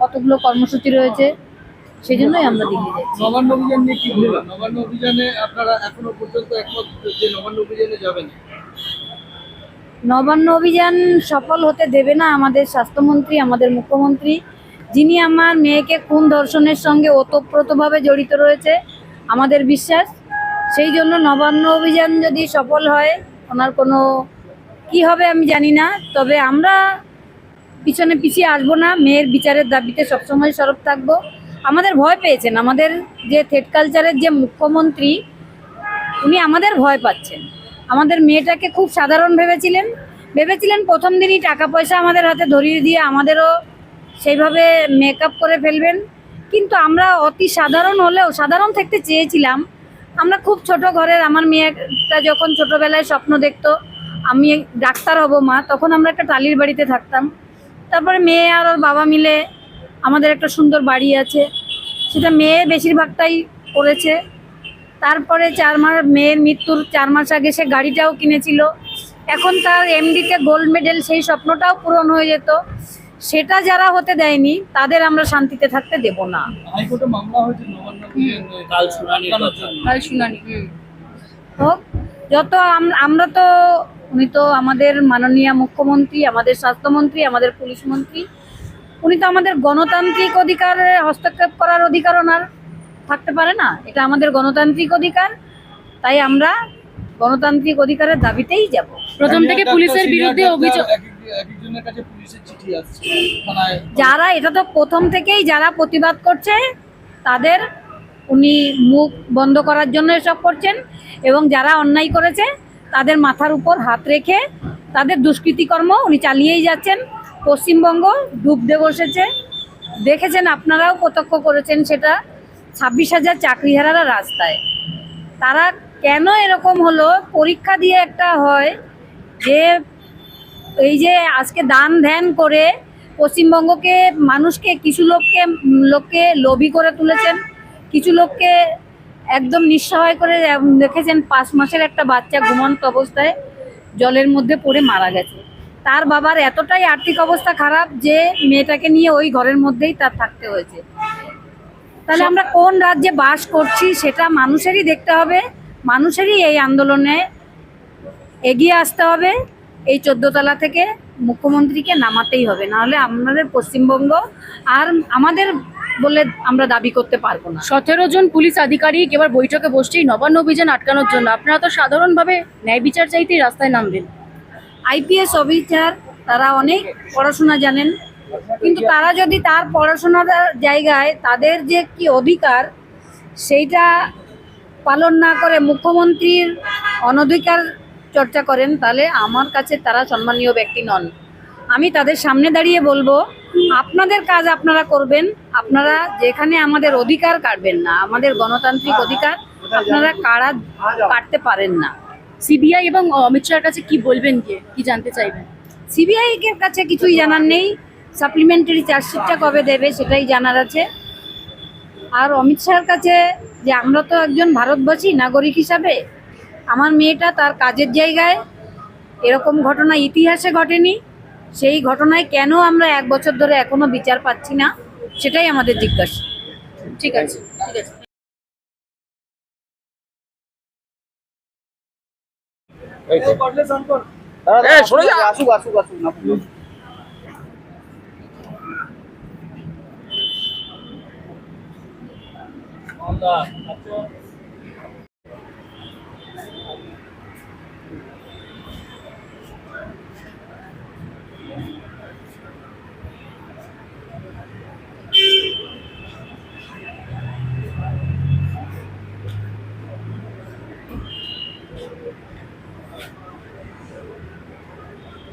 কতগুলো কর্মসূচি রয়েছে। সেই জন্যই আমরা দিল্লি যাচ্ছি। নবান্ন অভিযান নিয়ে কি বলবেন? নবান্ন অভিযানে আপনারা এখনও পর্যন্ত একমত যে নবান্ন অভিযানে যাবেন নবান্ন অভিযান সফল হতে দেবে না আমাদের স্বাস্থ্যমন্ত্রী আমাদের মুখ্যমন্ত্রী। যিনি আমার মেয়েকে খুন ধর্ষণের সঙ্গে ওতপ্রোতভাবে জড়িত রয়েছে আমাদের বিশ্বাস। সেই জন্য নবান্ন অভিযান যদি সফল হয় ওনার কোনো কি হবে আমি জানি না। তবে আমরা পিছনে পিছিয়ে আসব না, মেয়ের বিচারের দাবিতে সবসময় সরব থাকব। আমাদের ভয় পেয়েছেন, আমাদের যে থেট কালচারের যে মুখ্যমন্ত্রী, উনি আমাদের ভয় পাচ্ছেন। আমাদের মেয়েটাকে খুব সাধারণ ভেবেছিলেন। ভেবেছিলেন প্রথম দিনই টাকা পয়সা আমাদের হাতে ধরিয়ে দিয়ে আমাদেরও সেইভাবে মেকআপ করে ফেলবেন। কিন্তু আমরা অতি সাধারণ হলেও, সাধারণ থাকতে চেয়েছিলাম। আমরা খুব ছোট ঘরের, আমার মেয়েটা যখন ছোটবেলায় স্বপ্ন দেখতো, আমি ডাক্তার হব মা, তখন আমরা একটা টালির বাড়িতে থাকতাম। তারপরে মেয়ে আর ওর বাবা মিলে আমাদের একটা সুন্দর বাড়ি আছে। সেটা মেয়ে বেশিরভাগটাই করেছে। তারপরে চার মাস মেয়ের মৃত্যুর চার মাস আগে সে গাড়িটাও কিনেছিল। এখন তার এমডিতে গোল্ড মেডেল সেই স্বপ্নটাও পূরণ হয়ে যেত। সেটা যারা হতে দেয়নি তাদের আমরা শান্তিতে থাকতে দেব না। হাইকোর্টে মামলা হয়েছে নবান্ন অভিযান কাল শুনানি হোক যত আম- আমরা তো উনি তো আমাদের মাননীয় মুখ্যমন্ত্রী আমাদের স্বাস্থ্যমন্ত্রী আমাদের পুলিশ মন্ত্রী। উনি তো আমাদের গণতান্ত্রিক অধিকারে হস্তক্ষেপ করার অধিকার ওনার থাকতে পারে না। এটা আমাদের গণতান্ত্রিক অধিকার তাই আমরা গণতান্ত্রিক অধিকারের দাবিতেই যাব। প্রথম থেকে পুলিশের বিরুদ্ধে অভিযোগ একজনের কাছে পুলিশের চিঠি আসছে থানায়। যারা এটা তো প্রথম থেকেই যারা প্রতিবাদ করছে তাদের উনি মুখ বন্ধ করার জন্য এসব করছেন এবং যারা অন্যায় করেছে তাদের মাথার উপর হাত রেখে তাদের দুষ্কৃতিকর্ম উনি চালিয়েই যাচ্ছেন। পশ্চিমবঙ্গ ডুবতে বসেছে। দেখেছেন আপনারাও প্রত্যক্ষ করেছেন সেটা। ছাব্বিশ হাজার চাকরিহারারা রাস্তায়। তারা কেন এরকম হলো? পরীক্ষা দিয়ে একটা হয় যে, এই যে আজকে দান ধ্যান করে পশ্চিমবঙ্গকে মানুষকে, কিছু লোককে লোককে লোভী করে তুলেছেন। কিছু লোককে একদম নিঃসহায় করে দেখেছেন পাঁচ মাসের একটা বাচ্চা ঘুমন্ত অবস্থায় জলের মধ্যে পড়ে মারা গেছে। তার বাবার এতটাই আর্থিক অবস্থা খারাপ যে মেয়েটাকে নিয়ে ওই ঘরের মধ্যেই তার থাকতে হয়েছে। তাহলে আমরা কোন রাজ্যে বাস করছি সেটা মানুষেরই দেখতে হবে মানুষেরই এই আন্দোলনে এগিয়ে আসতে হবে এই চোদ্দতলা থেকে মুখ্যমন্ত্রীকে নামাতেই হবে। নাহলে আমাদের পশ্চিমবঙ্গ আর আমাদের বলে আমরা দাবি করতে পারব না। সতেরো জন পুলিশ আধিকারিক এবার বৈঠকে বসছেই নবান্ন অভিযান আটকানোর জন্য। আপনারা তো সাধারণভাবে ন্যায় বিচার চাইতেই রাস্তায় নামবেন। আইপিএস অফিসার তারা অনেক পড়াশোনা জানেন কিন্তু তারা যদি তার পড়াশোনার জায়গায় তাদের যে কি অধিকার সেইটা পালন না করে মুখ্যমন্ত্রীর অনধিকার চর্চা করেন তাহলে আমার কাছে তারা সম্মানীয় ব্যক্তি নন। আমি তাদের সামনে দাঁড়িয়ে বলব আপনাদের কাজ আপনারা করবেন আপনারা যেখানে আমাদের অধিকার কাটবেন না আমাদের গণতান্ত্রিক অধিকার আপনারা কারা কাটতে পারেন না। সিবিআই এবং অমিত শাহের কাছে কি বলবেন গিয়ে? কি জানতে চাইবেন? সিবিআই এর কাছে কিছুই জানার নেই। সাপ্লিমেন্টারি চার্জশিটটা কবে দেবে সেটাই জানার আছে। আর অমিত শাহের কাছে যে আমরা তো একজন ভারতবাসী নাগরিক হিসাবে আমার মেয়েটা তার কাজের জায়গায় এরকম ঘটনা ইতিহাসে ঘটেনি। সেই ঘটনায় কেন আমরা এক বছর ধরে এখনও বিচার পাচ্ছি না সেটাই আমাদের জিজ্ঞাসা। ঠিক আছে ঠিক আছে।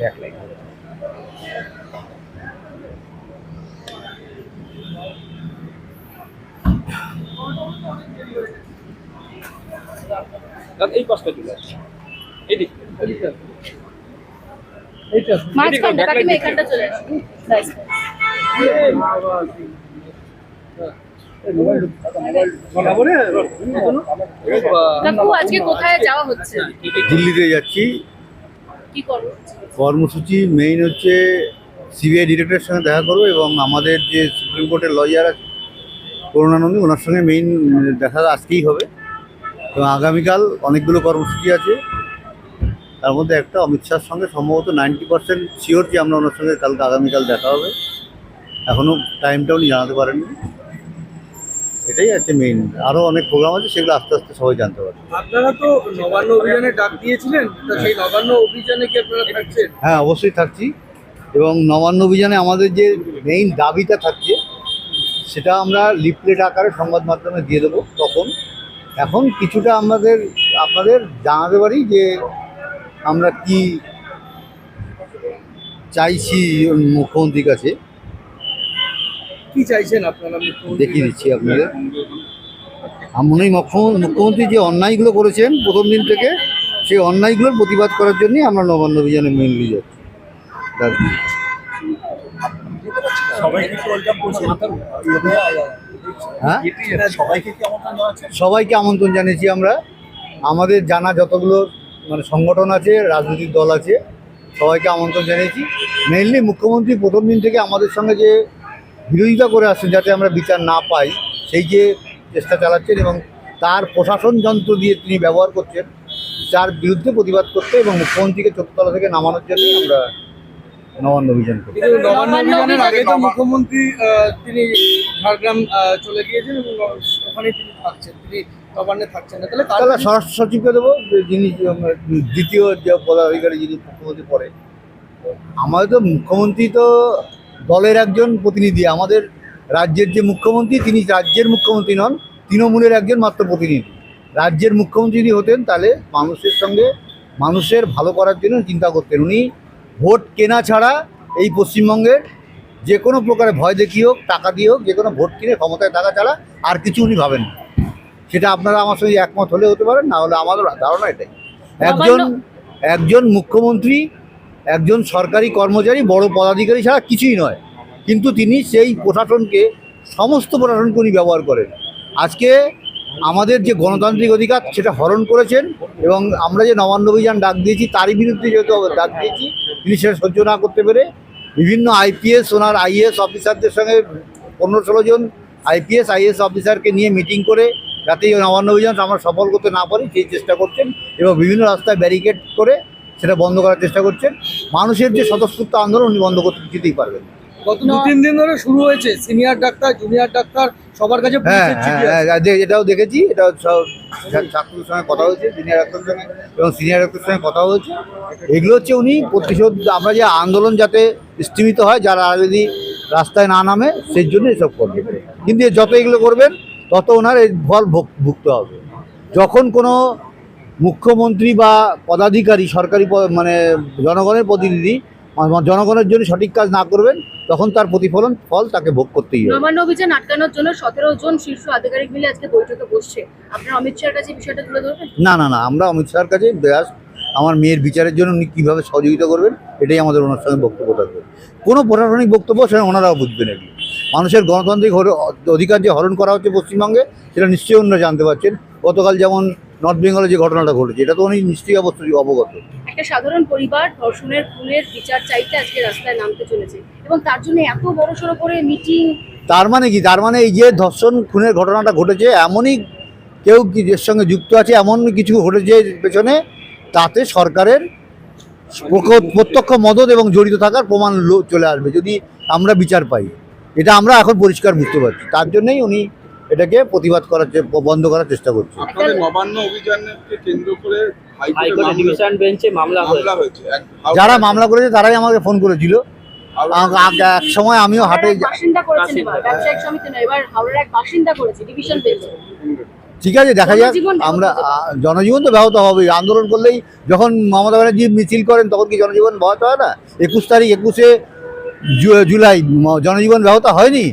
দেখলেন এই পাশটা চলে আসছে এদিক মাঝখানটা কাকিমা এখানটা চলে আসুন ব্যাস। কাকু আজকে কোথায় যাওয়া হচ্ছে? দিল্লিতে যাচ্ছি। কর্মসূচি মেইন হচ্ছে সিবিআই ডিরেক্টরের সঙ্গে দেখা করব এবং আমাদের যে সুপ্রিম কোর্টের লয়ার আছে করুণানন্দী ওনার সঙ্গে মেইন দেখা আজকেই হবে। এবং আগামীকাল অনেকগুলো কর্মসূচি আছে। তার মধ্যে একটা অমিত শাহর সঙ্গে সম্ভবত নাইনটি পার্সেন্ট শিওর যে আমরা ওনার সঙ্গে কালকে আগামীকাল দেখা হবে। এখনও টাইমটা উনি জানাতে পারেননি। এটাই আছে মেইন আরও অনেক প্রোগ্রাম আছে সেগুলো আস্তে আস্তে সবাই জানতে পারবে। আপনারা তো নবান্ন অভিযানে ডাক দিয়েছিলেন সেই নবান্ন অভিযানে কি আপনারা থাকছেন? হ্যাঁ অবশ্যই থাকছি। এবং নবান্ন অভিযানে আমাদের যে মেইন দাবিটা থাকছে সেটা আমরা লিফলেট আকারে সংবাদ মাধ্যমে দিয়ে দেবো তখন। এখন কিছুটা আমাদের আপনাদের জানাতে পারি যে আমরা কি চাইছি মুখ্যমন্ত্রীর কাছে? কি চাইছেন আপনারা দেখিয়ে দিচ্ছি আপনাদের। হয় মুখ্যমন্ত্রী যে অন্যায়গুলো করেছেন প্রথম দিন থেকে সেই অন্যায়গুলোর প্রতিবাদ করার জন্যই আমরা নবান্ন অভিযানে মেনলি যাচ্ছি তার- হ্যাঁ? সবাইকে আমন্ত্রণ জানিয়েছি আমরা। আমাদের জানা যতগুলো মানে সংগঠন আছে রাজনৈতিক দল আছে সবাইকে আমন্ত্রণ জানিয়েছি। মেনলি মুখ্যমন্ত্রী প্রথম দিন থেকে আমাদের সঙ্গে যে বিরোধিতা করে আসছেন যাতে আমরা বিচার না পাই সেই যে চেষ্টা চালাচ্ছেন এবং তার প্রশাসন যন্ত্র দিয়ে তিনি ব্যবহার করছেন যার বিরুদ্ধে প্রতিবাদ করতে এবং মুখ্যমন্ত্রীকে চোখতলা থেকে নামানোর জন্যই আমরা নবান্ন অভিযান করি নবান্ন নবান্ন অভিযানের আগে তো মুখ্যমন্ত্রী তিনি ঝাড়গ্রাম চলে গিয়েছেন এবং ওখানে তিনি থাকছেন। তিনি থাকছেন না তাহলে তাহলে স্বরাষ্ট্র সচিবকে দেবো যিনি দ্বিতীয় যে পদাধিকারী যিনি মুখ্যমন্ত্রী পরে আমাদের তো মুখ্যমন্ত্রী তো দলের একজন প্রতিনিধি আমাদের রাজ্যের যে মুখ্যমন্ত্রী তিনি রাজ্যের মুখ্যমন্ত্রী নন তৃণমূলের একজন মাত্র প্রতিনিধি। রাজ্যের মুখ্যমন্ত্রী যদি হতেন তাহলে মানুষের সঙ্গে মানুষের ভালো করার জন্য চিন্তা করতেন। উনি ভোট কেনা ছাড়া এই পশ্চিমবঙ্গের যে কোনো প্রকারে ভয় দেখিয়ে হোক টাকা দিয়ে হোক যে কোনো ভোট কিনে ক্ষমতায় থাকা ছাড়া আর কিছু উনি ভাবেন না। সেটা আপনারা আমার সঙ্গে একমত হলে হতে পারেন না হলে আমাদের ধারণা এটাই। একজন একজন মুখ্যমন্ত্রী একজন সরকারি কর্মচারী বড় পদাধিকারী ছাড়া কিছুই নয়। কিন্তু তিনি সেই প্রশাসনকে সমস্ত প্রশাসনকে উনি ব্যবহার করেন। আজকে আমাদের যে গণতান্ত্রিক অধিকার সেটা হরণ করেছেন এবং আমরা যে নবান্ন অভিযান ডাক দিয়েছি তারই বিরুদ্ধে যেহেতু ডাক দিয়েছি তিনি সেটা সহ্য না করতে পেরে বিভিন্ন আইপিএস ওনার আইএস অফিসারদের সঙ্গে পনেরো ষোলো জন আইপিএস আইএস অফিসারকে নিয়ে মিটিং করে যাতে এই নবান্ন অভিযান আমরা সফল করতে না পারি সেই চেষ্টা করছেন এবং বিভিন্ন রাস্তায় ব্যারিকেড করে সেটা বন্ধ করার চেষ্টা করছেন। মানুষের যে স্বতঃস্ফূর্ত আন্দোলন উনি বন্ধ করতে কিছুতেই পারবেন। গত দু তিন দিন ধরে শুরু হয়েছে সিনিয়র ডাক্তার জুনিয়র ডাক্তার সবার কাছে হ্যাঁ হ্যাঁ হ্যাঁ, এটাও দেখেছি এটা ছাত্রদের সঙ্গে কথা হয়েছে জুনিয়র ডাক্তারের সঙ্গে এবং সিনিয়র ডাক্তারের সঙ্গে কথা হয়েছে। এগুলো হচ্ছে উনি প্রতিশোধ আমরা যে আন্দোলন যাতে স্তীমিত হয় যারা যদি রাস্তায় না নামে সেই জন্য এসব করবে। কিন্তু যত এগুলো করবেন তত ওনার এই ফল ভোগ- ভুগতে হবে। যখন কোনো মুখ্যমন্ত্রী বা পদাধিকারী সরকারি মানে জনগণের প্রতিনিধি জনগণের জন্য সঠিক কাজ না করবেন তখন তার প্রতিফলন ফল তাকে ভোগ করতেই হবে। নবান্ন অভিযান আটকানোর জন্য সতেরো জন শীর্ষ আধিকারিক মিলে আজকে বৈঠকে বসছে। আপনার অমিত শাহের কাছে বিষয়টা তুলে ধরবেন? না না না আমরা অমিত শাহের কাছে ব্যাস আমার মেয়ের বিচারের জন্য উনি কীভাবে সহযোগিতা করবেন এটাই আমাদের ওনার সঙ্গে বক্তব্য থাকবে। কোনো প্রশাসনিক বক্তব্য সেটা ওনারাও বুঝবেন এগুলো। মানুষের গণতান্ত্রিক অধিকার যে হরণ করা হচ্ছে পশ্চিমবঙ্গে সেটা নিশ্চয়ই ওনারা জানতে পারছেন। গতকাল যেমন নর্থ বেঙ্গলে যে ঘটনাটা ঘটেছে এটা তো উনি নিশ্চয়ই অবশ্যই অবগত। একটা সাধারণ পরিবার ধর্ষণের খুনের বিচার চাইতে আজকে রাস্তায় নামতে চলেছে এবং তার জন্য এত বড় সড়ো করে মিটিং তার মানে কি? তার মানে এই যে ধর্ষণ খুনের ঘটনাটা ঘটেছে এমনই কেউ কি এর সঙ্গে যুক্ত আছে এমন কিছু ঘটেছে পেছনে তাতে সরকারের প্রত্যক্ষ মদত এবং জড়িত থাকার প্রমাণ লো- চলে আসবে যদি আমরা বিচার পাই। এটা আমরা এখন পরিষ্কার বুঝতে পারছি। তার জন্যই উনি এটাকে প্রতিবাদ করার চে- বন্ধ করার চেষ্টা করছে। আপনাদের নবান্ন অভিযানকে কেন্দ্র করে হাইকোর্টে হাইকোর্টে মামলা ডিভিশন বেঞ্চে মামলা হয়েছে মামলা হয়েছে। এক- যারা মামলা করেছে তারাই আমাকে ফোন করেছিল। এক সময় আমিও হাটে ঠিক আছে দেখা যাক। আমরা জনজীবন তো ব্যাহত হবেই। আন্দোলন করলেই যখন মমতা ব্যানার্জি মিছিল করেন তখন কি জনজীবন ব্যাহত হয় না? একুশ তারিখ একুশে জুলাই জনজীবন ব্যাহত হয়নি।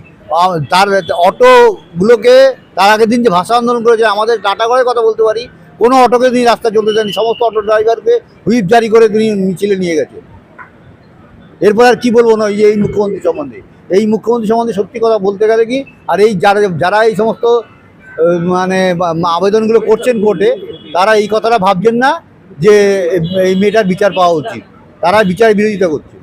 তার অটোগুলোকে তার আগের দিন যে ভাষা আন্দোলন করেছে আমাদের টাটা করে কথা বলতে পারি। কোনো অটোকে তিনি রাস্তা চলতে দেননি সমস্ত অটো ড্রাইভারকে হুইপ জারি করে তিনি মিছিলে নিয়ে গেছে এরপর আর কি বলব না এই এই মুখ্যমন্ত্রী সম্বন্ধে। এই মুখ্যমন্ত্রী সম্বন্ধে সত্যি কথা বলতে গেলে কি আর এই যারা যারা এই সমস্ত মানে আবেদনগুলো করছেন কোর্টে, তারা এই কথাটা ভাবছেন না যে এই মেয়েটার বিচার পাওয়া উচিত। তারা বিচার বিরোধিতা করছে।